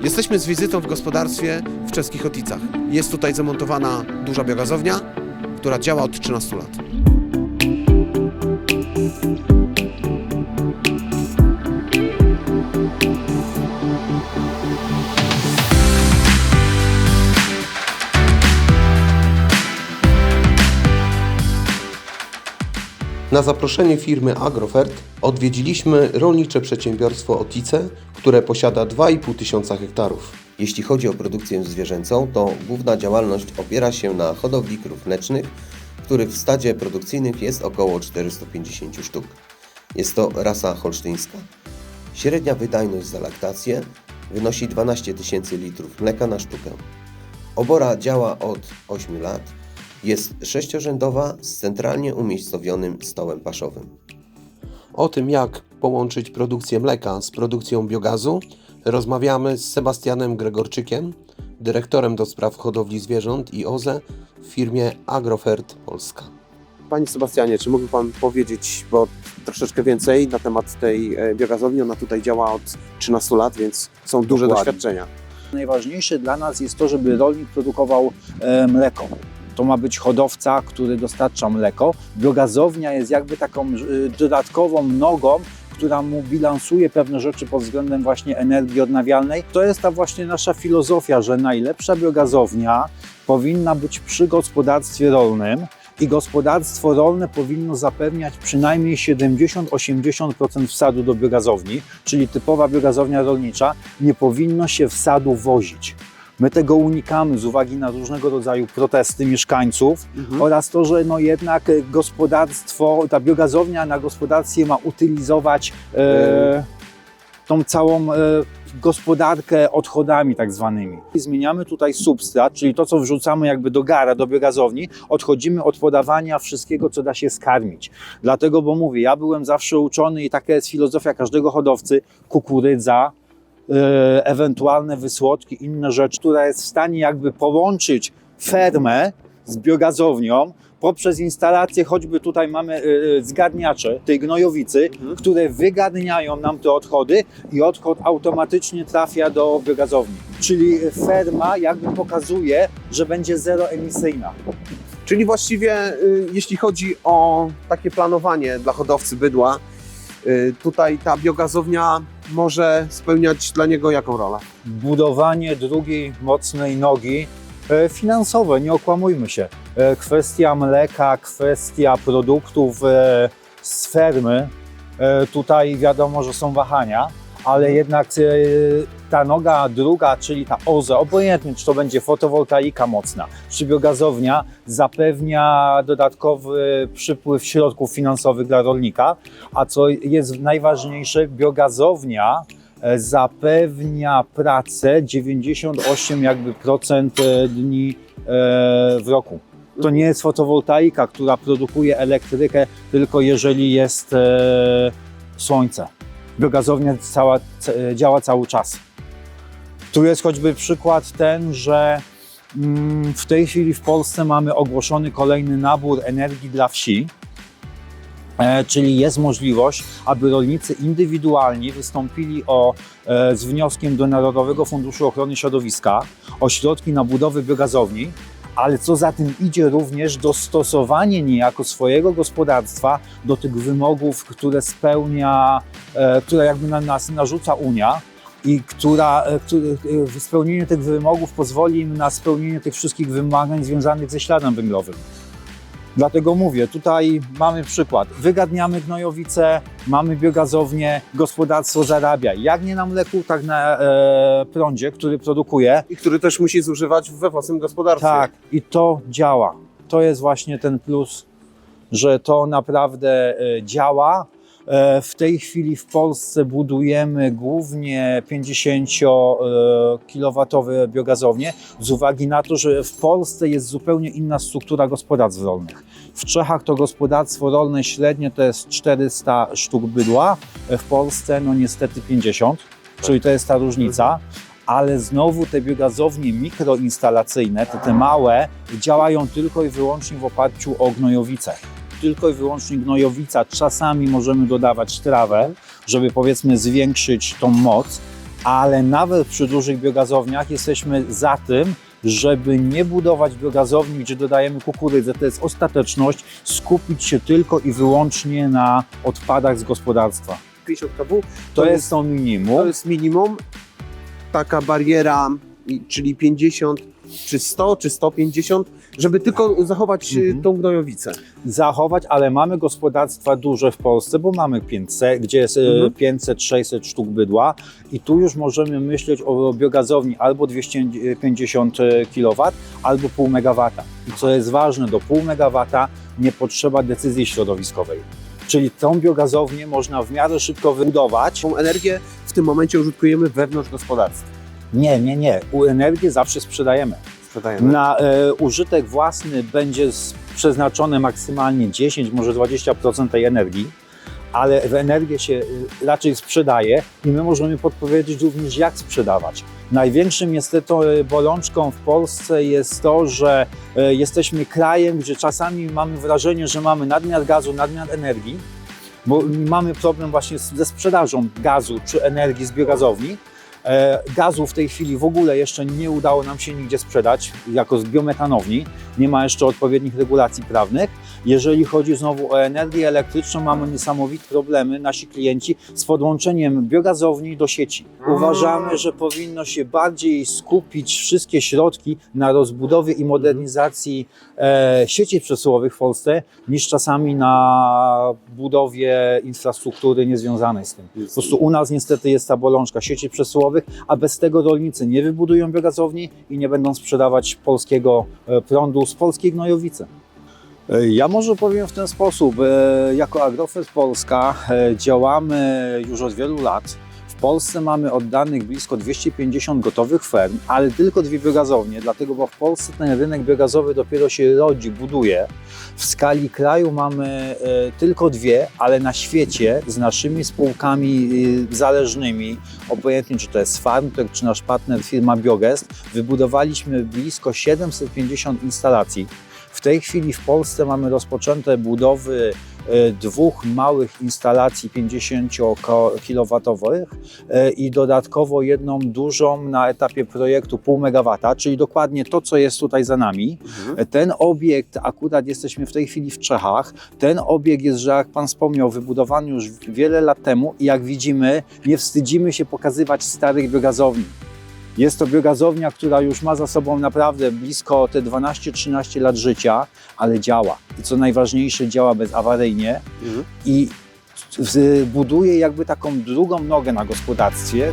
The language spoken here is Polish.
Jesteśmy z wizytą w gospodarstwie w Czeskich Oticach. Jest tutaj zamontowana duża biogazownia, która działa od 13 lat. Na zaproszenie firmy Agrofert odwiedziliśmy rolnicze przedsiębiorstwo Otice, które posiada 2,5 tysiąca hektarów. Jeśli chodzi o produkcję zwierzęcą, to główna działalność opiera się na hodowli krów mlecznych, których w stadzie produkcyjnych jest około 450 sztuk. Jest to rasa holsztyńska. Średnia wydajność za laktację wynosi 12 tysięcy litrów mleka na sztukę. Obora działa od 8 lat. Jest sześciorzędowa z centralnie umiejscowionym stołem paszowym. O tym, jak połączyć produkcję mleka z produkcją biogazu, rozmawiamy z Sebastianem Gregorczykiem, dyrektorem do spraw hodowli zwierząt i OZE w firmie Agrofert Polska. Panie Sebastianie, czy mógłby Pan powiedzieć, bo troszeczkę więcej na temat tej e, biogazowni? Ona tutaj działa od 13 lat, więc są duże Dokładnie. doświadczenia. Najważniejsze dla nas jest to, żeby rolnik produkował e, mleko. To ma być hodowca, który dostarcza mleko. Biogazownia jest jakby taką e, dodatkową nogą, która mu bilansuje pewne rzeczy pod względem właśnie energii odnawialnej. To jest ta właśnie nasza filozofia, że najlepsza biogazownia powinna być przy gospodarstwie rolnym i gospodarstwo rolne powinno zapewniać przynajmniej 70-80% wsadu do biogazowni, czyli typowa biogazownia rolnicza nie powinno się wsadu wozić. My tego unikamy z uwagi na różnego rodzaju protesty mieszkańców oraz to, że no jednak gospodarstwo, ta biogazownia na gospodarstwie ma utylizować e, tą całą e, gospodarkę odchodami tak zwanymi. Zmieniamy tutaj substrat, czyli to, co wrzucamy jakby do gara, do biogazowni, odchodzimy od podawania wszystkiego, co da się skarmić. Dlatego, bo mówię, ja byłem zawsze uczony i taka jest filozofia każdego hodowcy, kukurydza, ewentualne wysłodki, inne rzeczy, która jest w stanie jakby połączyć fermę z biogazownią poprzez instalację, choćby tutaj mamy e, zgarniacze tej gnojowicy, które wygarniają nam te odchody i odchód automatycznie trafia do biogazowni. Czyli ferma jakby pokazuje, że będzie zeroemisyjna. Czyli właściwie, y, jeśli chodzi o takie planowanie dla hodowcy bydła, y, tutaj ta biogazownia może spełniać dla niego jaką rolę? budowanie drugiej mocnej nogi e, finansowe, nie okłamujmy się. E, Kwestia mleka, kwestia produktów e, z fermy, tutaj wiadomo, że są wahania, ale jednak ta noga druga, czyli ta OZE, obojętnie czy to będzie fotowoltaika mocna, czy biogazownia, zapewnia dodatkowy przypływ środków finansowych dla rolnika, a co jest najważniejsze, biogazownia e, zapewnia pracę 98 jakby procent e, dni e, w roku. To nie jest fotowoltaika, która produkuje elektrykę tylko jeżeli jest słońce. Biogazownia cała, działa cały czas. Tu jest choćby przykład ten, że mm, w tej chwili w Polsce mamy ogłoszony kolejny nabór energii dla wsi. E, czyli jest możliwość, aby rolnicy indywidualni wystąpili o, e, z wnioskiem do Narodowego Funduszu Ochrony Środowiska o środki na budowę biogazowni, ale co za tym idzie również dostosowanie niejako swojego gospodarstwa do tych wymogów, które spełnia, e, które jakby na nas narzuca Unia i która, e, e, spełnienie tych wymogów pozwoli im na spełnienie tych wszystkich wymagań związanych ze śladem węglowym. Dlatego mówię, tutaj mamy przykład. Wygadniamy gnojowice, mamy biogazownię, gospodarstwo zarabia. Jak nie na mleku, tak na e, prądzie, który produkuje. I który też musi zużywać we własnym gospodarstwie. Tak, i to działa. To jest właśnie ten plus, że to naprawdę e, działa. E, W tej chwili w Polsce budujemy głównie 50-kilowatowe biogazownie z uwagi na to, że w Polsce jest zupełnie inna struktura gospodarstw rolnych. W Czechach to gospodarstwo rolne średnie to jest 400 sztuk bydła, w Polsce no niestety 50, czyli to jest ta różnica ale znowu te biogazownie mikroinstalacyjne, te, te małe, działają tylko i wyłącznie w oparciu o gnojowice. Tylko i wyłącznie gnojowica. Czasami możemy dodawać trawę, żeby powiedzmy zwiększyć tą moc, ale nawet przy dużych biogazowniach jesteśmy za tym, żeby nie budować biogazowni, gdzie dodajemy kukurydzę, to jest ostateczność, skupić się tylko i wyłącznie na odpadach z gospodarstwa. 50 kW To, jest to minimum. to jest minimum. Taka bariera, czyli 50 czy 100 czy 150, żeby tylko zachować y, Mhm. tą gnojowicę. zachować, ale mamy gospodarstwa duże w Polsce, bo mamy 500, gdzie jest e, Mhm. 500-600 sztuk bydła i tu już możemy myśleć o biogazowni albo 250 kW, albo pół MW. I co jest ważne, do pół MW nie potrzeba decyzji środowiskowej. Czyli tą biogazownię można w miarę szybko wybudować. Tą energię w tym momencie użytkujemy wewnątrz gospodarstwa. Nie, nie, nie. U energię zawsze sprzedajemy. Sprzedajemy. Na e, użytek własny będzie przeznaczone maksymalnie 10, może 20% tej energii, ale w energię się y, raczej sprzedaje i my możemy podpowiedzieć również, jak sprzedawać. Największym niestety e, bolączką w Polsce jest to, że e, jesteśmy krajem, gdzie czasami mamy wrażenie, że mamy nadmiar gazu, nadmiar energii, bo mamy problem właśnie ze sprzedażą gazu czy energii z biogazowni. E, Gazu w tej chwili w ogóle jeszcze nie udało nam się nigdzie sprzedać, jako z biometanowni. Nie ma jeszcze odpowiednich regulacji prawnych. Jeżeli chodzi znowu o energię elektryczną, mamy niesamowite problemy, nasi klienci, z podłączeniem biogazowni do sieci. Uważamy, że powinno się bardziej skupić wszystkie środki na rozbudowie i modernizacji e, sieci przesyłowych w Polsce, niż czasami na budowie infrastruktury niezwiązanej z tym. Po prostu u nas niestety jest ta bolączka sieci przesyłowych, a bez tego rolnicy nie wybudują biogazowni i nie będą sprzedawać polskiego e, prądu z polskiej gnojowicy. E, Ja może powiem w ten sposób. e, Jako Agrofert Polska działamy już od wielu lat. Polsce mamy oddanych blisko 250 gotowych ferm, ale tylko dwie biogazownie, dlatego bo w Polsce ten rynek biogazowy dopiero się rodzi, buduje. W skali kraju mamy e, tylko dwie, ale na świecie z naszymi spółkami e, zależnymi, obojętnie czy to jest Farmtech, czy nasz partner firma Biogest, wybudowaliśmy blisko 750 instalacji. W tej chwili w Polsce mamy rozpoczęte budowy e, dwóch małych instalacji 50 kW i dodatkowo jedną dużą na etapie projektu pół megawata, czyli dokładnie to, co jest tutaj za nami. Mhm. Ten obiekt, akurat jesteśmy w tej chwili w Czechach, ten obiekt jest, że jak Pan wspomniał, wybudowany już wiele lat temu i jak widzimy, nie wstydzimy się pokazywać starych biogazowni. Jest to biogazownia, która już ma za sobą naprawdę blisko te 12-13 lat życia, ale działa. I co najważniejsze, działa bezawaryjnie Mhm. i buduje jakby taką drugą nogę na gospodarstwie.